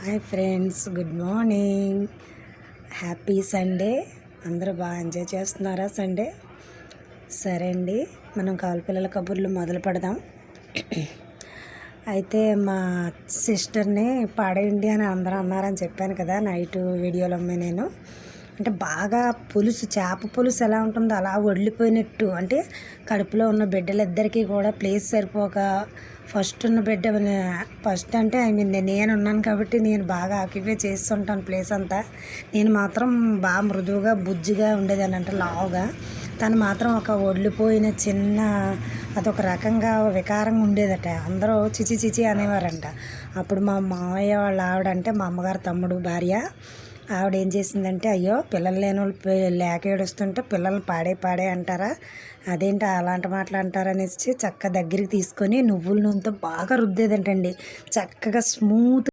Hi friends good morning. Happy Sunday. అందరూ బాగా enjoy చేస్తున్నారా సండే? సరే అండి మనం కాలుపిల్లల కబుర్లు మొదలు పెడదాం. అయితే మా సిస్టర్ని పాడేయండి అని అందరూ అన్నారని చెప్పాను కదా నైట్ వీడియోలో అమ్మే నేను. అంటే బాగా పులుసు చేప పులుసు ఎలా ఉంటుందో అలా వడిలిపోయినట్టు అంటే కడుపులో ఉన్న బిడ్డలిద్దరికీ కూడా ప్లేస్ సరిపోక ఫస్ట్ ఉన్న బిడ్డ ఫస్ట్ అంటే ఐ మీన్ నేను ఉన్నాను కాబట్టి నేను బాగా ఆక్యుపై చేస్తుంటాను ప్లేస్ అంతా. నేను మాత్రం బాగా మృదువుగా బుజ్జిగా ఉండేదాన్ని అంటే లావుగా. తను మాత్రం ఒక ఒడిలిపోయిన చిన్న అదొక రకంగా వికారంగా ఉండేదట. అందరూ చిచి చిచి అనేవారంట. అప్పుడు మా మామయ్య వాళ్ళ ఆవిడ అంటే మా అమ్మగారు తమ్ముడు భార్య. ఆవిడ ఏం చేసిందంటే అయ్యో పిల్లలు లేని వాళ్ళు లేక ఏడుస్తుంటే పిల్లల్ని పాడే పాడే అంటారా? అదేంటి అలాంటి మాటలు అంటారనేసి చక్క దగ్గరికి తీసుకొని నువ్వుల నూనెతో బాగా రుద్దేదంటండి. చక్కగా స్మూత్